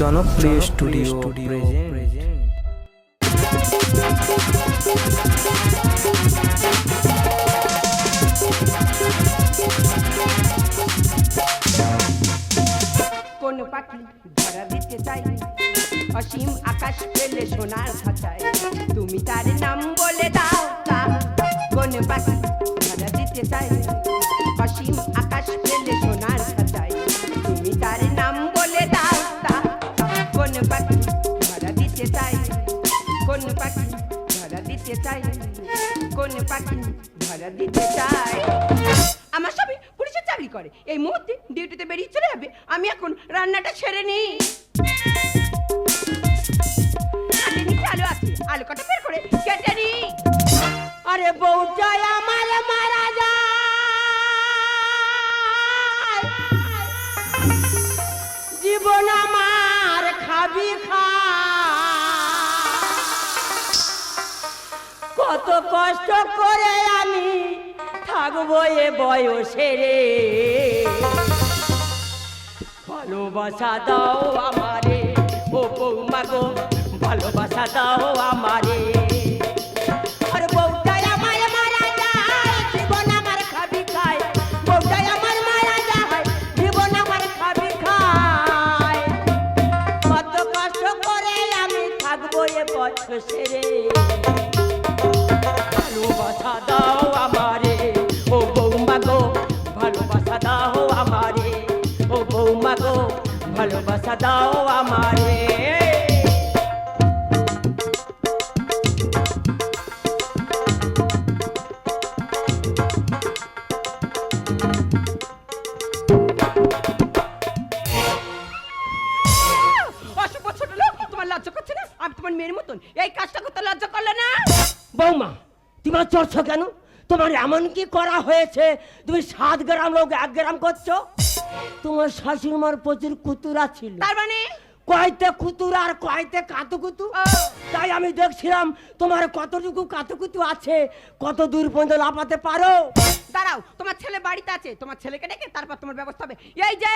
জনপ্রিয় studio present. কোন পাখি ধরা দিতে চাই। অসীম আকাশ পেলে সোনার খাঁচায়। তুমি তার নাম কোন পাখি ধরা দিতে চাই কোন পাখি ধরা দিতে চাই আমার সবই পুলিশের চাকরি করে। এই মুহূর্তে ডিউটিতে বেরিয়ে চলে যাবে। আমি এখন রান্নাটা ছেড়ে নিই আলু আছে। আলু কটা বের করে কেটে নি। আরে বউটাই আমার মারা যায়। জীবন আমার খাবি খা কত কষ্ট করে আমি থাকব এ বয়সে রে। ভালোবাসা দাও আমারে, ও বৌমা গো, ভালোবাসা দাও আমারে। চড়ছো কেন? তোমার এমন কি করা হয়েছে? তুমি সাত গ্রাম লোক এক গ্রাম করছ? তোমার শাশুড়ি মার প্রচুর কুতুরা ছিল। তার মানে? কয়তে কুতুর আর কয়তে কাতুকুতু। তাই আমি দেখছিলাম তোমার কতটুকু কাতুকুতু আছে কত দূর পর্যন্ত লাফাতে পারো? দাঁড়াও তোমার ছেলে বাড়িতে আছে। তোমার ছেলেকে ডেকে তারপর তোমার ব্যবস্থা হবে। এই যে!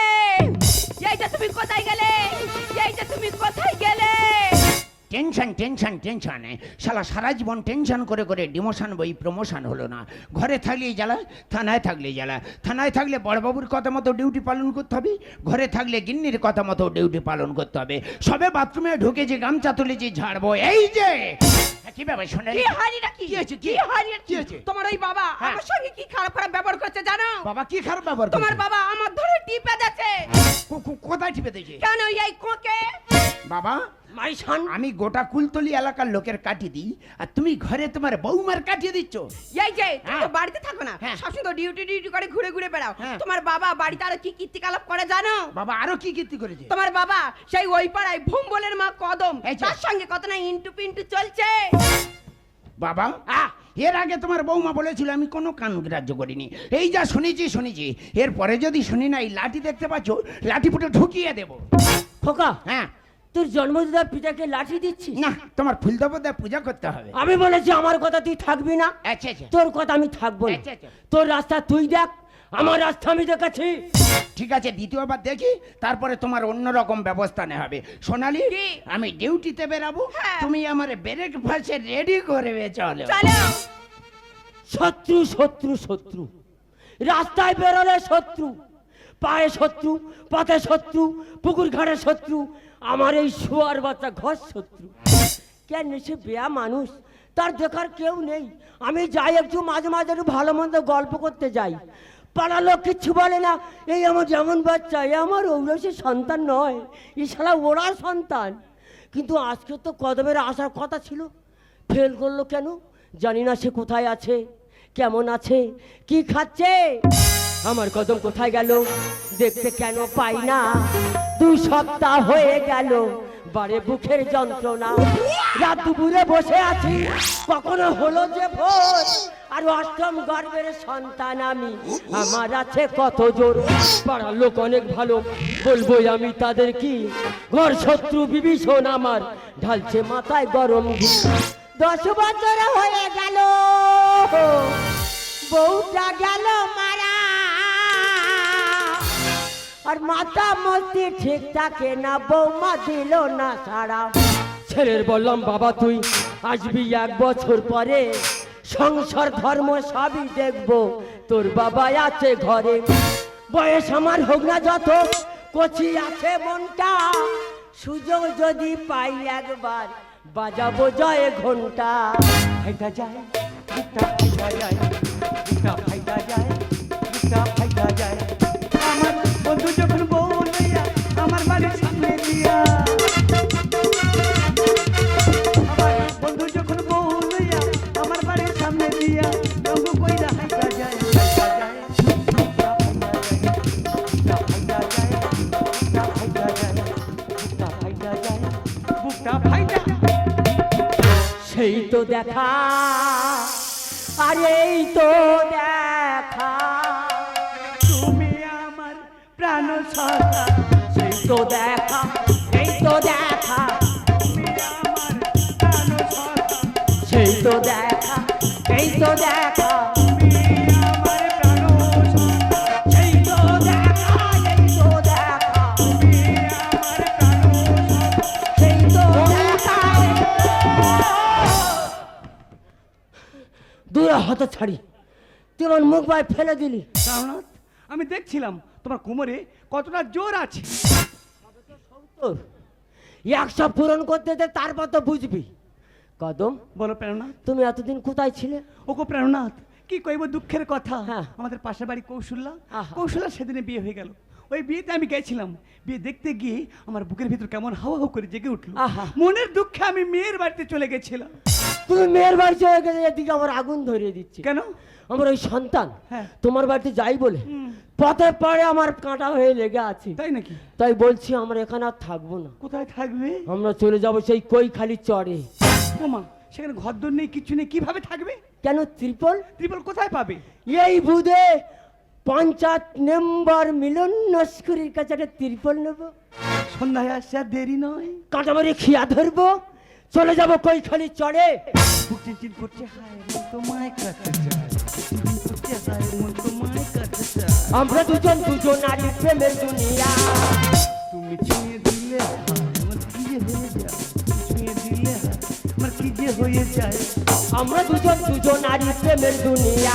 Tension tension tension. শালা সারা জীবন টেনশন করে করে ডিমোশন বই প্রমোশন হলো না। ঘরে থাকলেই জ্বালা থানায় থাকলে জ্বালা। থানায় থাকলে বড়বাবুর কথা মতো ডিউটি পালন করতে হবে ঘরে থাকলে গিন্নির কথা মতো ডিউটি পালন করতে হবে। সবে বাথরুমে ঢুকে যে গামছা তুলে যে ঝাড়বো এই যে! হ্যাঁ, কি ব্যাপার শোনে কি হারিটা কি কি হয়েছে? কি? হারিটা কি হয়েছে? তোমার ওই বাবা হ্যাঁ। আমার সঙ্গে কি খারাপ খারাপ ব্যবহার করছে জানো? বাবা কি খারাপ ব্যবহার তোমার বাবা আমার ধরে টিপে যাচ্ছে কোথায় টিপে দিয়েছে? কেন এই কোকে? বাবা মাই আমি গোটা কুলতলি এলাকার লোকের কাটিয়ে দিই আর তুমি ঘরে তোমার বৌমার কাটিয়ে দিচ্ছ। এই যে তুমি হ্যাঁ। বাড়িতে থাকো না হ্যাঁ। সবসময় তো ডিউটি ডিউটি করে ঘুরে ঘুরে বেড়াও। হ্যাঁ। তোমার বাবা বাড়িতে আরও কি কীর্তিকলাপ করে জানো? বাবা আরও কি কীর্তি করেছে? তোমার বাবা সেই ওই পাড়ায় ভুম ভুম্বলের মা কদম এই যে। তার সঙ্গে কত না ইন্টু পিন্টু চলছে। বাবা এর আগে তোমার বৌমা বলেছিল আমি কোনো কান গ্রাহ্য করিনি। এই যা শুনেছি শুনেছি। এরপরে যদি শুনি না এই লাঠি দেখতে পাচ্ছ লাঠি ফুটে ঢুকিয়ে দেবো। খোকা। হ্যাঁ। তোর জন্মদিনের পিতাকে লাঠি দিচ্ছিস? না তোমার ফুলদেবতায় পূজা করতে হবে। আমি বলেছি আমার কথা তুই থাকবি না। আচ্ছা আচ্ছা। তোর কথা আমি থাকব না। আচ্ছা, আচ্ছা। তোর রাস্তা তুই দেখ আমার রাস্তা আমি দেখেছি। ঠিক আছে দ্বিতীয়বার দেখি তারপরে তোমার অন্যরকম ব্যবস্থা নেওয়া হবে। সোনালি কি? আমি ডিউটিতে বেরাবো হ্যাঁ। তুমি আমার ব্রেক ফাঁসে রেডি করবে চলো চলো। শত্রু শত্রু শত্রু। রাস্তায় বেরোলে শত্রু। পায়ে শত্রু পথে শত্রু পুকুর ঘাটে শত্রু। আমার এই শোয়ার বাচ্চা ঘর শত্রু। কেন সে বেয়া মানুষ? তার দেখার কেউ নেই। আমি যাই একটু মাঝে মাঝে একটু ভালো মন্দ গল্প করতে যাই। পাড়ার লোক কিচ্ছু বলে না, এই আমার যেমন বাচ্চা এ আমার ঔরসের সন্তান নয়। এ শালা ওড়ার সন্তান। কিন্তু আজকে তো কদমের আসার কথা ছিল। ফেল করল কেন? জানি না সে কোথায় আছে, কেমন আছে, কি খাচ্ছে? আমার কদম কোথায় গেল? দেখতে কেন পাই না। দু সপ্তাহ হয়ে গেল, বারে বুকের যন্ত্রণা। রাত দুপুরে বসে আছি, কখনো হলো যে ভোর, আর অষ্টম গর্বের সন্তান আমি। আমার আছে কত জোর, পাড়ার লোক অনেক ভালো, বলবোই আমি তাদের কি? ঘর শত্রু বিভীষণ আমার, ঢালছে মাথায় গরম দশ বছর হয়ে গেল, বউটা গেল মারা আর মাথা মস্তি ঠিক থাকে না, বৌমা দিল না সারা। ছেলের বললাম, বাবা, তুই আসবি এক বছর পরে। সংসার, ধর্ম সবই দেখব। তোর বাবা আছে ঘরে। বয়স আমার হোক না যত, কচি আছে মনটা। সুযোগ যদি পাই একবার, বাজাবো জয় ঘণ্টা। ফাইটা যায় ফাইটা যায় ফাইটা যায় ফাইটা যায়। তো দেখা। আর এই তো দেখা। তুমি আমার প্রাণ সদা সেই তো দেখা। হতে ছাড়ি। তুই আমার মুখ ভাই ফেলে দিলি। রামনাথ আমি দেখছিলাম তোমার কোমরে কতটা জোর আছে। একশো পূরণ করতে দে তারপর তো বুঝবি। কদম বলো প্রেরণাথ তুমি এতদিন কোথায় ছিলে? ওগো প্রেরণাথ কি কইব দুঃখের কথা। হ্যাঁ। আমাদের পাশের বাড়ি কৌশল্যা। কৌশল্যা সেদিনে বিয়ে হয়ে গেল। ওই বিয়েতে আমি গেছিলাম। বিয়ে দেখতে গিয়ে আমার বুকের ভিতর কেমন হাওয়া হাওয়া করে জেগে উঠল। মনের দুঃখে আমি মেয়ের বাড়িতে চলে গেছিলাম। তুমি মেয়ের বাড়ি চলে গেলে এদিকে আমার আগুন ধরিয়ে দিচ্ছি। কেন? আমার ওই সন্তান হ্যাঁ। তোমার বাড়িতে যাই বলে। পথে পরে আমার কাঁটা হয়ে লেগে আছে। তাই নাকি? তাই বলছি আমরা এখানে আর থাকব না। কোথায় থাকবে? আমরা চলে যাব সেই কই খালি চড়ে ওমা সেখানে ঘরদোর নেই কিছু নেই কীভাবে থাকবে? কেন ত্রিপল? ত্রিপল কোথায় পাবে? এই বুধে পঞ্চায়েত মেম্বার মিলন নস্করির কাছে একটা ত্রিপল নেব। সন্ধ্যায় আসছে আর দেরি নয়। কাঁটা মারি খিয়া ধরবো। চলে যাব কই খালি চড়ে বুক চিনচিন করছে হায় মন তোমায় চায়। মন চায়। আমরা দুজন দুজন নারী প্রেমের দুনিয়া। তুমি ছুঁয়ে দিলে আমার কি যে হয়ে যায়? ছুঁয়ে দিলে আমার কি যে হয়ে যায়? আমরা দুজন দুজন নারী প্রেমের দুনিয়া।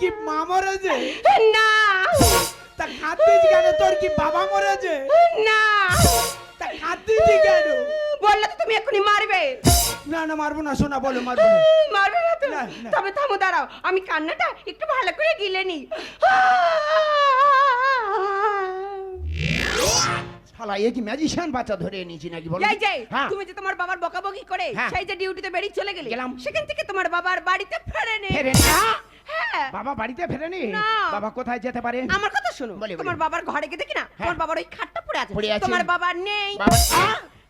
কি মা মরেছে? না। তা কাঁদিস কেন? তোর কি বাবা মরেছে? না। তা কাঁদিস কেন? বললে তো তুমি এক্ষুনি মারবে। না না মারবো না শোনা বলো মারবো না। মারবে না তো? না, না। তবে থামো দাঁড়াও। আমি কান্নাটা একটু ভালো করে গিলে নি শালা এ কি ম্যাজিশিয়ান বাচ্চা ধরে এনেছি নাকি বলো এই যে হ্যাঁ। তুমি যে তোমার বাবার বকাবকি করে হ্যাঁ। সেই যে ডিউটিতে বেরিয়ে চলে গেলে গেলাম। সেখান থেকে তোমার বাবার বাড়িতে ফেরেনি ফেরেনি? হ্যাঁ। বাবা বাড়িতে ফেরেনি না। বাবা কোথায় যেতে পারে আমার কথা শোনো বলি, বলি। তোমার বাবার ঘরে গিয়ে দেখি না হ্যাঁ। তোমার বাবার ওই খাটটা পড়ে আছে পড়ে আছে। তোমার বাবা নেই বাবা?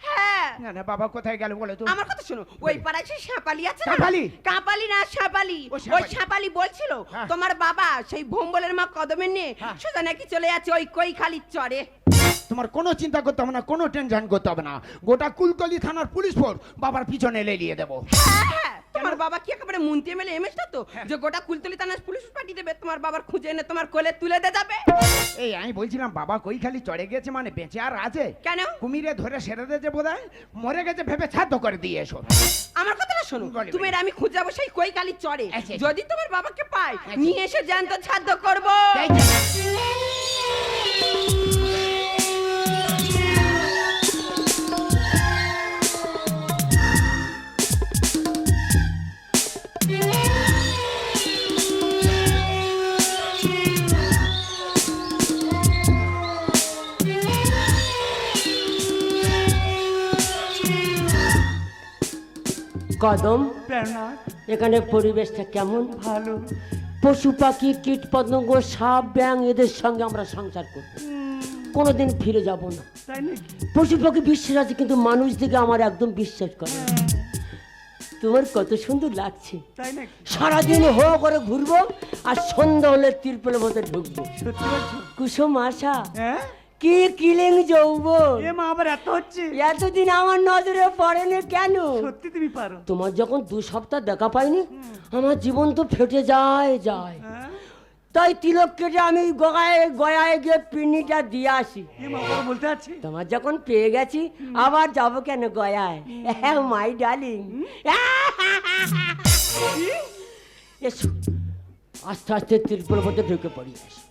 হ্যাঁ না না বাবা কোথায় গেল বলো তো আমার কথা শোনো ওই পাড়ায় সেই সাপালি আছে না সাঁপালি? কাপালি না সাপালি ও ওই সাঁপালি। বলছিল হ্যাঁ। তোমার বাবা সেই ভোম্বলের মা কদমে নিয়ে হ্যাঁ। সোজা নাকি চলে যাচ্ছে ওই কই খালি চড়ে তোমার কোনো চিন্তা করতে হবে না কোনো টেনশন করতে হবে না। গোটা কুলতলি থানার পুলিশ ফোর্স বাবার পিছনে লেলিয়ে দেবো। হ্যাঁ, হ্যাঁ, তোমার বাবা কি একেবারে মুন্তি এমএলএ এমএসটা তো? যে গোটা কুলতলি থানার পুলিশ পাঠিয়ে দেবে তোমার বাবার খুঁজে এনে তোমার কোলে তুলে দে যাবে। এই আমি বলছিলাম বাবা কই খালি চড়ে গেছে মানে বেঁচে আর আছে? কেন? কুমিরে ধরে সেরে দিয়েছে বোধ মরে গেছে ভেবে ছাদ্য করে দিয়ে এসো। আমার কথাটা শোনো তুমি। আমি খুঁজে যাব সেই কই কালি চড়ে। আচ্ছা, আচ্ছা। যদি তোমার বাবাকে পাই আচ্ছা। নিয়ে এসে জ্যান্ত ছাদ্য করব। কদম। এখানে পরিবেশটা কেমন? ভালো। পশু পাখি কীট পতঙ্গ সাপ ব্যাং এদের সঙ্গে আমরা সংসার করব। কোনোদিন ফিরে যাব না। পশু পাখি বিশ্বাস আছে কিন্তু মানুষ দিকে আমার একদম বিশ্বাস করে। তোমার কত সুন্দর লাগছে। সারাদিন হো করে ঘুরবো আর সন্ধ্যা হলে তিরপলের মধ্যে ঢুকবো। কুসুম আশা হ্যাঁ? কি কিলিং যৌব এ মা আবার এত হচ্ছে? এতদিন আমার নজরে পড়েনি কেন? সত্যি তুমি পারো। তোমার যখন দু সপ্তাহ দেখা পাইনি আমার জীবন তো ফেটে যায় যায়। তাই তিলক কেটে আমি গয়ায় গয়ায় গিয়ে পিন্নিটা দিয়ে আসি। বলতে আছে? তোমার যখন পেয়ে গেছি আবার যাব কেন গয়ায় হ্যাঁ মাই ডার্লিং। আস্তে আস্তে মধ্যে ঢুকে পড়ি। আসি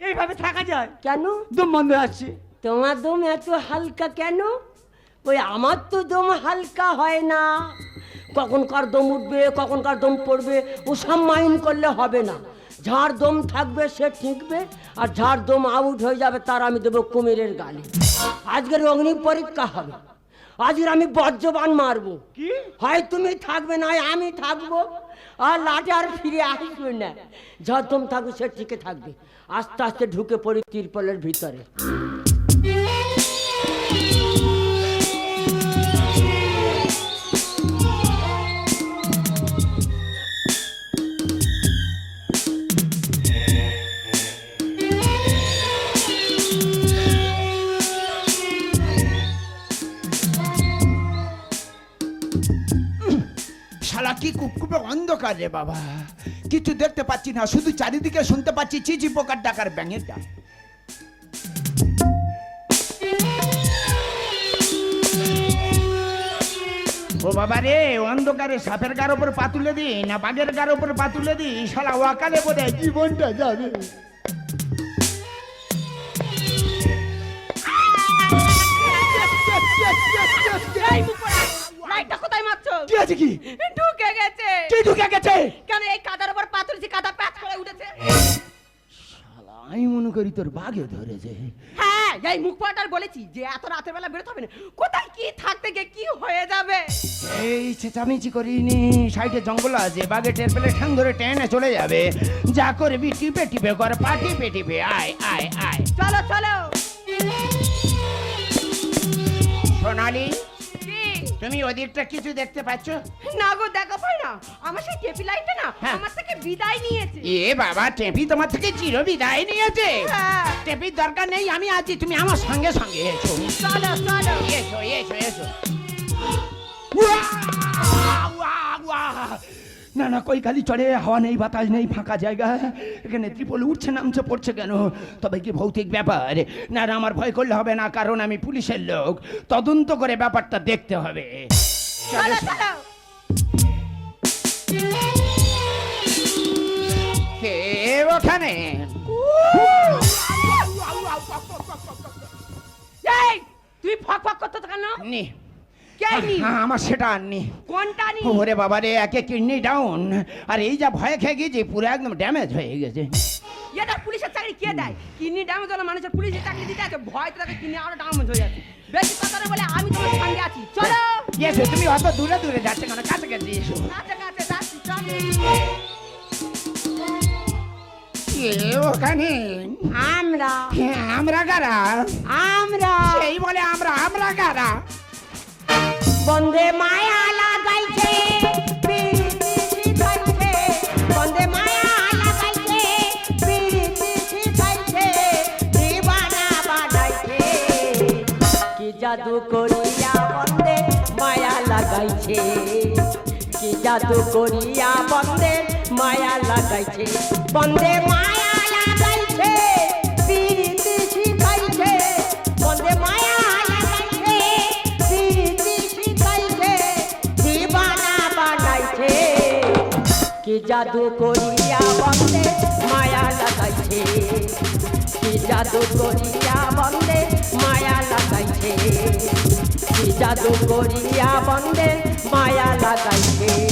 এইভাবে থাকা যায়। কেন? দম বন্ধ আছে। তোমার দম এত হালকা কেন? ওই আমার তো দম হালকা হয় না। কখন কার দম উঠবে কখন কার দম পড়বে ও সব করলে হবে না। যার দম থাকবে সে ঠিকবে আর যার দম আউট হয়ে যাবে তার আমি দেবো কুমিরের গালি। আজকের অগ্নি পরীক্ষা হবে। আজকের আমি বজ্রবান মারবো। কি? হয় তুমি থাকবে না আমি থাকব। আর লাটে আর ফিরে আসবে না। যত থাকবে সে টিকে থাকবে। আস্তে আস্তে ঢুকে পড়ি তিরপলের ভিতরে। রে বাবা। কিছু দেখতে পাচ্ছি না শুধু চারিদিকে শুনতে পাচ্ছি চিচি পোকার ডাকার ব্যাঙের ডাক ও বাবা রে অন্ধকারে সাপের গার উপর পা তুলে দি না বাঘের গার উপর পা তুলে দি শালা ওয়াকালে বোধ জীবনটা যাবে। কি আছে কি? ঢুকে গেছে। কেন এই কাদার উপর পাথরেছি কাদা প্যাচ করে উঠেছে? শালা আমি মনে করি তোর বাঘে ধরেছে। হ্যাঁ এই মুখ পাটার বলেছি যে এত রাতের বেলা বেরোতে হবে না। কোথায় কি থাকতে গিয়ে কি হয়ে যাবে? এই চেঁচামেচি করিনি সাইডে জঙ্গল আছে বাঘে টের পেলে ঠ্যাং ধরে টেনে চলে যাবে। যা করবি টিপে টিপে কর পা টিপে টিপে আয় আয় আয়। চলো চলো। সোনালি তুমি ওদিকটা কিছু দেখতে পাচ্ছ না গো দেখা পাই না আমার সেই টেপি লাইটটা না হ্যাঁ। আমার থেকে বিদায় নিয়েছে এ বাবা টেপি তোমার থেকে চির বিদায় নিয়েছে হ্যাঁ টেপির দরকার নেই আমি আছি তুমি আমার সঙ্গে সঙ্গে এসো চলো চলো এসো এসো এসো উয়া! উয়া! উয়া! না না কই খালি চড়ে হাওয়া নেই বাতাস নেই ফাঁকা জায়গা। এখানে ত্রিপল উঠছে নামছে পড়ছে কেন? তবে কি ভৌতিক ব্যাপার? না না আমার ভয় করলে হবে না কারণ আমি পুলিশের লোক। তদন্ত করে ব্যাপারটা দেখতে হবে। ওখানে? তুই ফক ফক করতে কেন? নি। হ্যাঁ, আমার সেটা আর নি কোনটা নি ওরে বাবা রে একে কিডনি ডাউন আর এই যা ভয় খেয়ে গেছে পুরো একদম ড্যামেজ হয়ে গেছে। এটা পুলিশের চাকরি কে দেয়? কিডনি ড্যামেজ হলে মানুষের পুলিশের চাকরি দিতে আছে ভয় তো তাকে কিডনি আরও ড্যামেজ হয়ে যাচ্ছে। বেশি কথা বলে আমি তোমার সঙ্গে আছি। চলো। এসো তুমি অত দূরে দূরে যাচ্ছে কেন? কাছে কাছে এসো। কাছে কাছে যাচ্ছি চলো। ওখানে? আমরা। হ্যাঁ, আমরা কারা? আমরা। সেই বলে আমরা আমরা কারা? বন্দে মায়া লাগাইছে। বন্দে মায়া লাগাইছে। দিবানা বানাইছে। কি জাদু করিয়া বন্দে মায়া লাগাইছে। কি জাদু করিয়া বন্দে মায়া লাগাইছে। বন্দে মায়া জাদু করিয়া বন্দে মায়া লাগাইছে। কি জাদু করিয়া বন্দে মায়া লাগাইছে। কি জাদু করিয়া বন্দে মায়া লাগাইছে।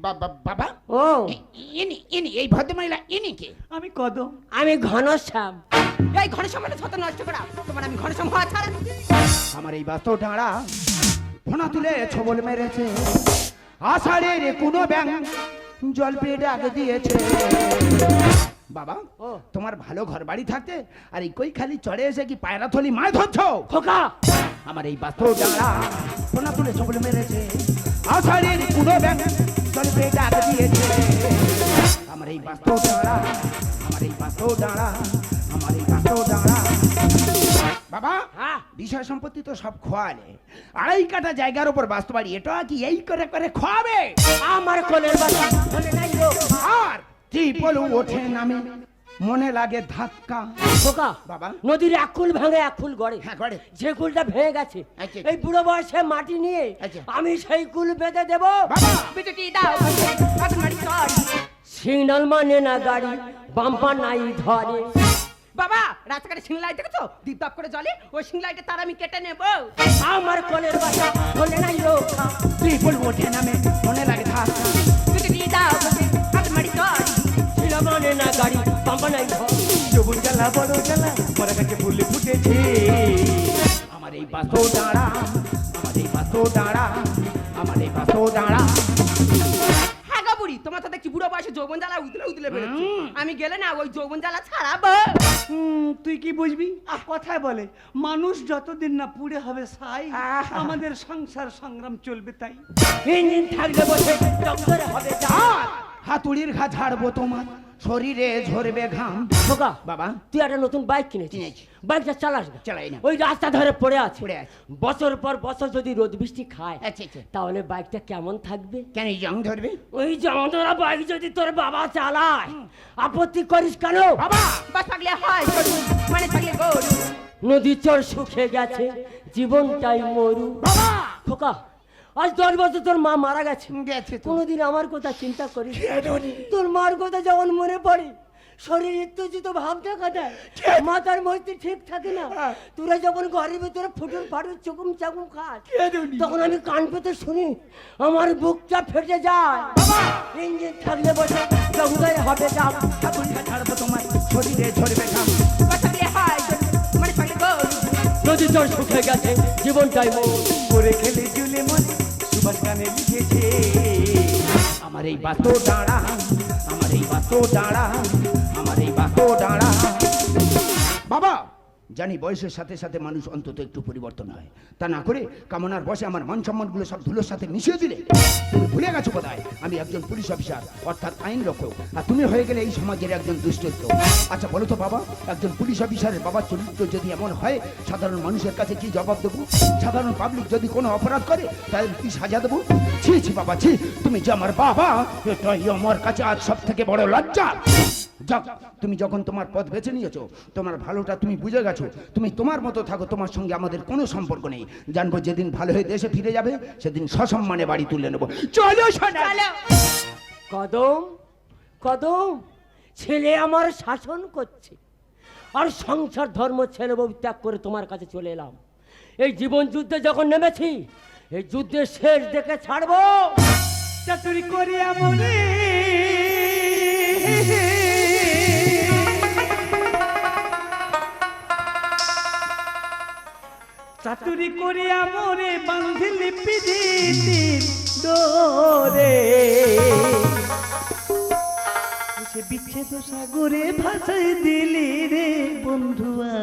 বাবা- ও। ইনি ইনি এই ভদ্রমহিলা ইনি কে? আমি কদম। আমি ঘনশ্যাম। এই ঘরে সম্বন্ধে ছত নষ্ট করা। তোমার আমি সম হওয়া ছাড়া। আমার এই বাস্তব ডাঁড়া ফোনা তুলে ছবল মেরেছে। আষাঢ়ের কোনো ব্যাং জল পেয়ে ডাক দিয়েছে। বাবা ও। তোমার ভালো ঘর বাড়ি থাকতে আর এই কই খালি চড়ে এসে কি পায়রা থলি মাছ ধরছ? খোকা! আমার এই বাস্তব ডাঁড়া ফোনা তুলে ছবল মেরেছে। আষাঢ়ের কোনো ব্যাং জল পেয়ে ডাক দিয়েছে। আমার এই বাস্তব ডাঁড়া আমার এই বাস্তব ডাঁড়া আমার এই বাস্তব ডাঁড়া বাবা বিষয় সম্পত্তি তো সব খোয়ালে। আড়াই কাটা জায়গার উপর বাস্তু বাড়ি এটা কি এই করে করে খোয়াবে? আমার কোলের বাচ্চা বলে নাই গো আর ত্রিপল ওঠে নামে মনে লাগে ধাক্কা। খোকা বাবা। নদীর এক কুল ভাঙে এক কুল গড়ে। হ্যাঁ করে যে কুলটা ভেঙে গেছে। এই বুড়ো বয়সে মাটি নিয়ে আচ্ছা। আমি সেই কুল বেঁধে দেব। সিগন্যাল মানে না গাড়ি বাম্পা নাই ধরে। বাবা রাস্তাঘাটে সিংলাই দেখেছ? দীপ দাপ করে জলে ওই সিংলাইটা তার আমি কেটে নেব। আমার কলের বাচ্চা বলে নাই রক্ষা। ত্রিপল ওঠে নামে মনে লাগে ধাক্কা। বিজুটি দাও এখন মারি চল। ছিল মানে না গাড়ি বাম্পা নাই ধরে সবুজ জ্বালা বড় জ্বালা মরা গাছে ফুল ফুটেছে। আমার এই বাসো দাঁড়া আমার এই বাসো দাঁড়া আমার এই বাসো দাঁড়া। তোমার দেখছি বুড়ো বয়সে যৌবন জ্বালা উদলে উদলে বেরোচ্ছে। আমি গেলে না ওই যৌবন জ্বালা ছাড়াবো। তুই কি বুঝবি? কথায় বলে মানুষ যতদিন না পুড়ে হবে সাই আমাদের সংসার সংগ্রাম চলবে তাই। থাকলে বসে হবে হাতুড়ির ঘা ঝাড়বো তোমার। শরীরে ঝরবে ঘাম। খোকা বাবা। তুই একটা নতুন বাইক কিনেছিস। কিনেছি। বাইকটা চালাস না। চালাই না। ওই রাস্তা ধরে পড়ে আছে। পড়ে আছে। বছর পর বছর যদি রোদ বৃষ্টি খায় আচ্ছা আচ্ছা। তাহলে বাইকটা কেমন থাকবে? কেন জং ধরবে? ওই জমদরা বাইক যদি তোর বাবা চালায় আপত্তি করিস কেন? বাবা বাস থাকলে হয় মানে থাকলে গরু। নদীর চর শুকিয়ে গেছে জীবনটাই মরু। বাবা! খোকা আজ দশ বছর তোর মা মারা গেছে। গেছে তো। কোনোদিন আমার কথা চিন্তা করিস তোর মার কথা যখন মনে পড়ে শরীর উত্তেজিত ভাব দেখা দেয় মাথার মধ্যে ঠিক থাকে না। তোরা যখন ঘরের ভিতরে ফুটুর ফাটুর চুকুম চাকুম খাস তখন আমি কান পেতে শুনি আমার বুকটা ফেটে যায়। ইঞ্জিন থাকলে বসে গঙ্গায় হবে যাব ঘা ঝাড়বো তোমার শরীরে ঝরবে ঘাম। থাকলে হয় মানে নদী শুকিয়ে গেছে জীবনটাই মরু করে খেলে জুলে মনে এই বাতো ডাঁড়া আমার এই বাতো ডাঁড়া আমার এই বাতো ডাঁড়া। বাবা জানি বয়সের সাথে সাথে মানুষ অন্তত একটু পরিবর্তন হয়। তা না করে কামনার বসে আমার মান সম্মানগুলো সব ধুলোর সাথে মিশিয়ে দিলে। তুমি ভুলে গেছো কোথায় আমি একজন পুলিশ অফিসার, অর্থাৎ আইন রক্ষক। আর তুমি হয়ে গেলে এই সমাজের একজন দুশ্চরিত্র। আচ্ছা বলো তো বাবা, একজন পুলিশ অফিসারের বাবার চরিত্র যদি এমন হয়, সাধারণ মানুষের কাছে কি জবাব দেবো? সাধারণ পাবলিক যদি কোনো অপরাধ করে তাদের কি সাজা দেবো? ছি ছি বাবা, ছি, তুমি যে আমার বাবা, এটাই আমার কাছে আজ সব থেকে বড় লজ্জা। যাক তুমি যখন তোমার পথ বেছে নিয়েছো তোমার ভালোটা তুমি বুঝে গেছো তুমি তোমার মতো থাকো তোমার সঙ্গে আমাদের কোনো সম্পর্ক নেই। জানব যেদিন ভালো হয়ে দেশে ফিরে যাবে সেদিন সসম্মানে বাড়ি তুলে নেব। চলো কদম কদম ছেলে আমার শাসন করছে। আর সংসার ধর্ম ছেলে বউ ত্যাগ করে তোমার কাছে চলে এলাম। এই জীবন যুদ্ধে যখন নেমেছি এই যুদ্ধের শেষ দেখে ছাড়বো। চাতুরি করিয়া মনে করিয়া মনে বান্ধিলি পিদিতির ডোরে সে বিচ্ছেদ সাগরে ভাসাই দিলি রে বন্ধুয়া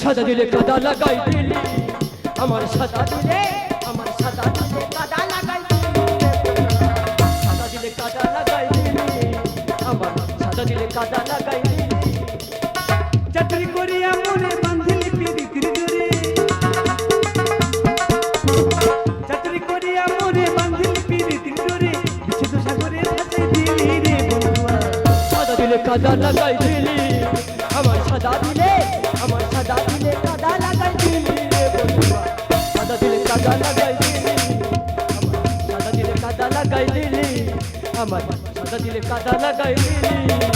সাদা দিলে কাদা লাগাই দিলি, আমার সাদা দিলে, আমার সাদা দিলে কাদা লাগাই দিলি। সাদা দিলে কাদা লাগাই দিলি, আমার সাদা দিলে কাদা লাগাই কাদা লাগাই দিলি আমার সাদা দিলে, আমার সাদা দিলে কাদা লাগাই দিলি রে বন্ধুয়া সাদা দিলে কাদা লাগাই দিলি, আমার সাদা দিলে কাদা লাগাই দিলি, আমার সাদা দিলে কাদা লাগাই দিলি।